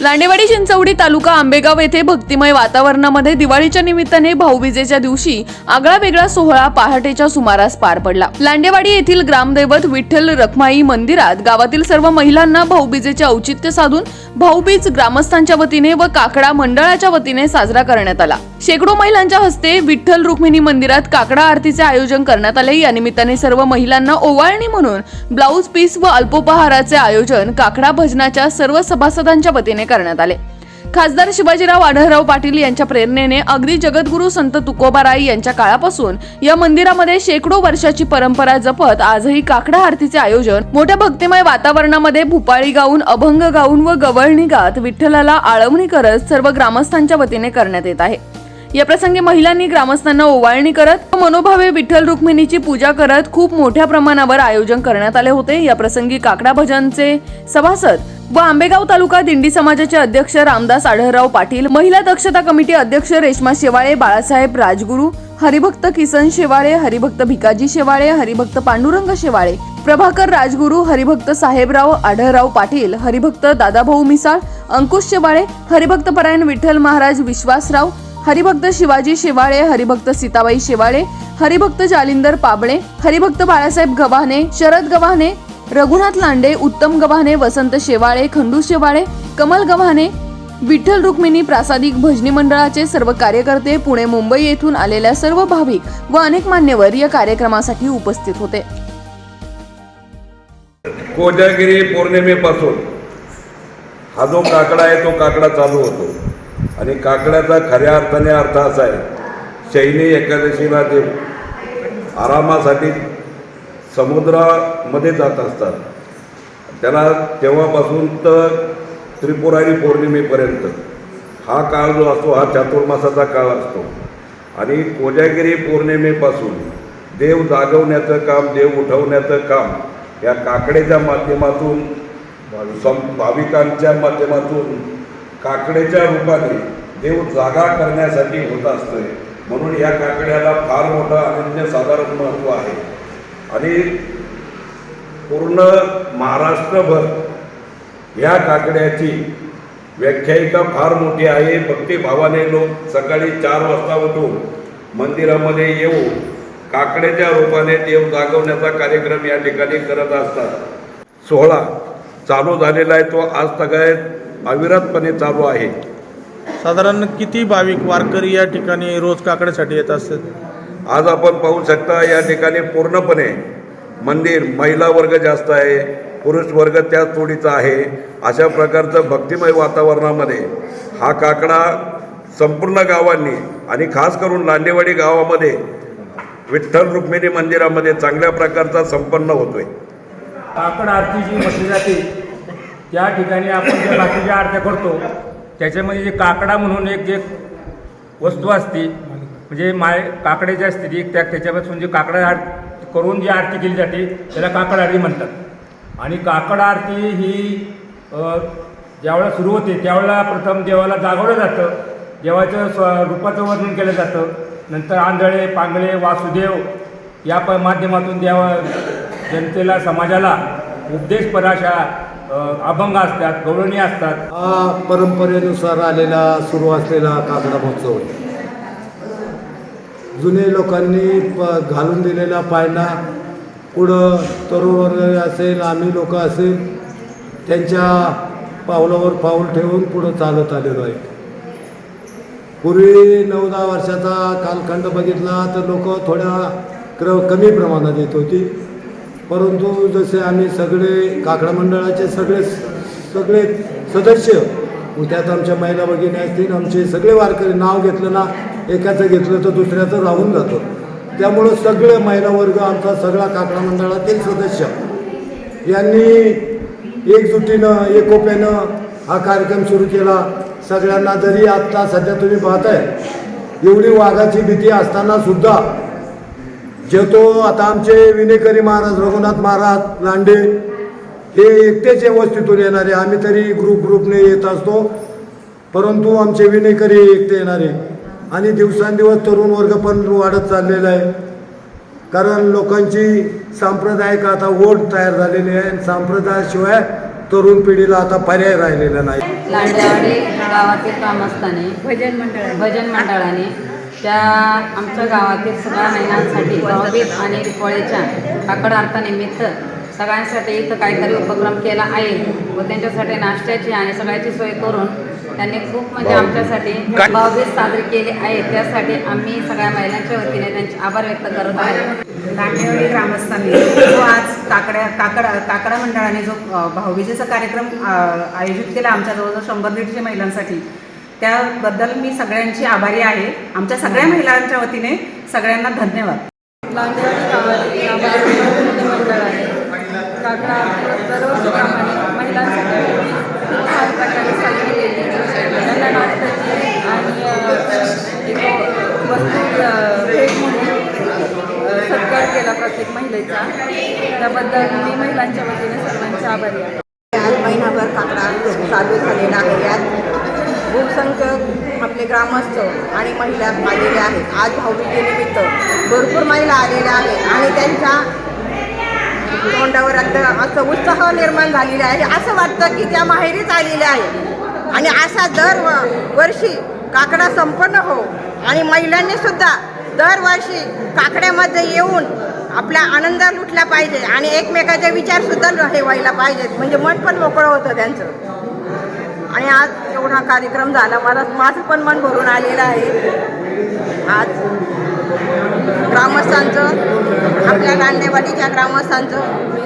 लांडेवाडी चिंचवडी तालुका आंबेगाव येथे भक्तिमय वातावरणामध्ये दिवाळीच्या निमित्ताने भाऊबीजेच्या दिवशी आगळा वेगळा सोहळा पहाटेच्या सुमारास पार पडला. लांडेवाडी येथील ग्रामदैवत विठ्ठल रखमाई मंदिरात गावातील सर्व महिलांना भाऊबीजेचे औचित्य साधून भाऊबीज ग्रामस्थांच्या वतीने व काकडा मंडळाच्या वतीने साजरा करण्यात आला. शेकडो महिलांच्या हस्ते विठ्ठल रुक्मिणी मंदिरात काकडा आरतीचे आयोजन करण्यात आले. या निमित्ताने सर्व महिलांना ओवाळणी म्हणून ब्लाऊज पीस व अल्पोपहाराचे आयोजन काकडा भजनाच्या सर्व सभासदांच्या वतीने करण्यात आले. खासदार शिवाजीराव आढळराव पाटील यांच्या प्रेरणेने अगदी जगद्गुरू संत तुकोबाराई यांच्या काळापासून या मंदिरामध्ये शेकडो वर्षाची परंपरा जपत आजही काकडा आरतीचे आयोजन मोठ्या भक्तिमय वातावरणामध्ये भूपाळी गाऊन अभंग गाऊन व गवळणी गात विठ्ठलाला आळवणी करत सर्व ग्रामस्थांच्या वतीने करण्यात येत आहे. या प्रसंगी महिलांनी ग्रामस्थांना ओवाळणी करत मनोभावे विठ्ठल रुक्मिणीची पूजा करत खूप मोठ्या प्रमाणावर आयोजन करण्यात आले होते. या प्रसंगी काकडा भजनचे सभासद व आंबेगाव तालुका दिंडी समाजाचे अध्यक्ष रामदास आढळराव पाटील महिला दक्षता कमिटी अध्यक्ष रेश्मा शेवाळे बाळासाहेब राजगुरू हरिभक्त किसन शेवाळे हरिभक्त भिकाजी शेवाळे हरिभक्त पांडुरंग शेवाळे प्रभाकर राजगुरू हरिभक्त साहेबराव आढळराव पाटील हरिभक्त दादाभाऊ मिसाळ अंकुश शेवाळे हरिभक्त परायण विठ्ठल महाराज विश्वासराव हरिभक्त शिवाजी शेवाळे हरिभक्त सीताबाई शेवाळे हरिभक्त जालिंदर पाबळे हरिभक्त बाळासाहेब गव्हाणे शरद गव्हाणे रघुनाथ लांडे उत्तम गव्हाणे वसंत शेवाळे खंडू शेवाळे कमल गव्हाणे विठ्ठल रुक्मिणी प्रासादिक भजनी मंडळाचे सर्व कार्यकर्ते पुणे मुंबई येथून आलेल्या सर्व भाविक व अनेक मान्यवर या कार्यक्रमासाठी उपस्थित होते. कोजागिरी पौर्णिमेपासून हा जो काकडा आहे तो काकडा चालू होतो. आणि काकड्याचा खऱ्या अर्थाने अर्थ असा आहे शैनी एकादशीला देव आरामासाठी समुद्रामध्ये जात असतात. त्याला तेव्हापासून तर त्रिपुरारी पौर्णिमेपर्यंत हा काळ जो असतो हा चातुर्मासाचा काळ असतो. आणि कोजागिरी पौर्णिमेपासून देव जागवण्याचं काम देव उठवण्याचं काम या काकडेच्या माध्यमातून सं भाविकांच्या माध्यमातून काकडेच्या रूपाने देव जागा करण्यासाठी होत असतंय. म्हणून या काकड्याला फार मोठं अनन्यसाधारण महत्त्व आहे. आणि पूर्ण महाराष्ट्रभर या काकड्याची व्याख्यायिका फार मोठी आहे. भक्तिभावाने लोक सकाळी चार वाजता उठून मंदिरामध्ये येऊन काकड्याच्या रूपाने देव जागवण्याचा कार्यक्रम या ठिकाणी करत असतात. सोहळा चालू झालेला आहे. तो आज सगळ्यात अविरतपणे चालू आहे. साधारण किती भाविक वारकरी या ठिकाणी रोज काकड्यासाठी येत असतात? आज आपण पाहू शकता या ठिकाणी पूर्णपणे मंदिर महिला वर्ग जास्त आहे पुरुष वर्ग त्याच तोडीचा आहे. अशा प्रकारचं भक्तिमय वातावरणामध्ये हा काकडा संपूर्ण गावांनी आणि खास करून लांडेवाडी गावामध्ये विठ्ठल रुक्मिणी मंदिरामध्ये चांगल्या प्रकारचा संपन्न होतोय. काकड आरती जी म्हटली जाते. त्या ठिकाणी आपण जे बाकीच्या आरत्या करतो त्याच्यामध्ये जे काकडा म्हणून एक जे वस्तू असते म्हणजे माय काकड्याची असते ती त्या त्याच्यापासून जे काकडा आर करून जी आरती केली जाते त्याला काकड आरती म्हणतात. आणि काकड आरती ही ज्यावेळेला सुरू होते त्यावेळेला प्रथम देवाला जागवलं जातं. देवाचं स्व रूपाचं वर्णन केलं जातं. नंतर आंधळे पांगळे वासुदेव या प माध्यमातून देवा जनतेला समाजाला उपदेशपराशा अभंग असतात गवळणी असतात. हा परंपरेनुसार आलेला सुरू असलेला काकडा महोत्सव. आहे. जुने लोकांनी प घालून दिलेला पायना पुढं तरुण वर्ग असेल आम्ही लोक असेल त्यांच्या पावलावर पाऊल ठेवून पुढं चालत आलेलो आहे. पूर्वी नऊ दहा वर्षाचा कालखंड बघितला तर लोक थोड्या क्र कमी प्रमाणात येत होती. परंतु जसे आम्ही सगळे काकडा मंडळाचे सगळे सगळे सदस्य त्यात आमच्या महिला भगिनी असतील आमचे सगळे वारकरी नाव घेतलं ना एकाचं घेतलं तर दुसऱ्याचं राहून जातं. त्यामुळं सगळे महिला वर्ग आमचा सगळा काकडा मंडळातील सदस्य. यांनी एकजुटीनं एकोप्यानं हा कार्यक्रम सुरू केला. सगळ्यांना जरी आत्ता सध्या तुम्ही पाहताय एवढी वाघाची भीती असताना सुद्धा जे तो आता आमचे विनेकरी महाराज रघुनाथ महाराज लांडे हे एकटेच या वस्तीतून येणारे. आम्ही तरी ग्रुप ग्रुपने येत असतो. परंतु आमचे विनेकरी एकटे येणारे. आणि दिवसांदिवस तरुण वर्ग पण वाढत चाललेला आहे. कारण लोकांची सांप्रदायिक आता ओढ तयार झालेली आहे आणि सांप्रदायाशिवाय तरुण पिढीला आता पर्याय राहिलेला नाही. गावातील भजन मंडळ भजन मंडळाने त्या आमच्या गावातील सगळ्या महिलांसाठी भाऊबीज आणि दिवाळीच्या काकड अर्थानिमित्त सगळ्यांसाठी इथं काहीतरी उपक्रम केला आहे व त्यांच्यासाठी नाश्त्याची आणि सगळ्याची सोय करून त्यांनी खूप म्हणजे आमच्यासाठी भाऊबीज साजरी केली आहे. त्यासाठी आम्ही सगळ्या महिलांच्या वतीने त्यांचे आभार व्यक्त करत आहे. दांडेवाडी ग्रामस्थांनी जो आज काकड्या काकड काकडा मंडळाने जो अ, भाऊबीजेचा कार्यक्रम आयोजित केला आमच्या जवळजवळ शंभर दीडशे महिलांसाठी त्याबद्दल मी सगळ्यांची आभारी आहे. आमच्या सगळ्या महिलांच्या वतीने सगळ्यांना धन्यवाद. मंडळ आहे. काकडा महिलांसाठी प्रकारे साजरी केली त्यांना आणि वस्तू म्हणून अ, सत्कार केला प्रत्येक महिलेचा. त्याबद्दल मी महिलांच्या वतीने सर्वांचे आभारी आहे. आज महिनाभर काकडा चालू झालेला आहे यात. बहुसंख्य आपले ग्रामस्थ आणि महिला आलेल्या आहेत. आज भाऊबीजेनिमित्त भरपूर महिला आलेल्या आहेत आणि त्यांच्या तोंडावर आता असं उत्साह निर्माण झालेला आहे. असं वाटतं की त्या माहेरीच आलेल्या आहेत. आणि असा दर व- वर्षी काकडा संपन्न हो आणि महिलांनी सुद्धा दरवर्षी काकड्यामध्ये येऊन आपला आनंद लुटला पाहिजे आणि एकमेकाचे विचारसुद्धा हे व्हायला पाहिजेत. म्हणजे मन पण मोकळं होतं त्यांचं. आणि आज एवढा कार्यक्रम झाला. मला माझं पण मन भरून आलेलं आहे. आज ग्रामस्थांचं आपल्या दांडेवाडीच्या ग्रामस्थांचं मी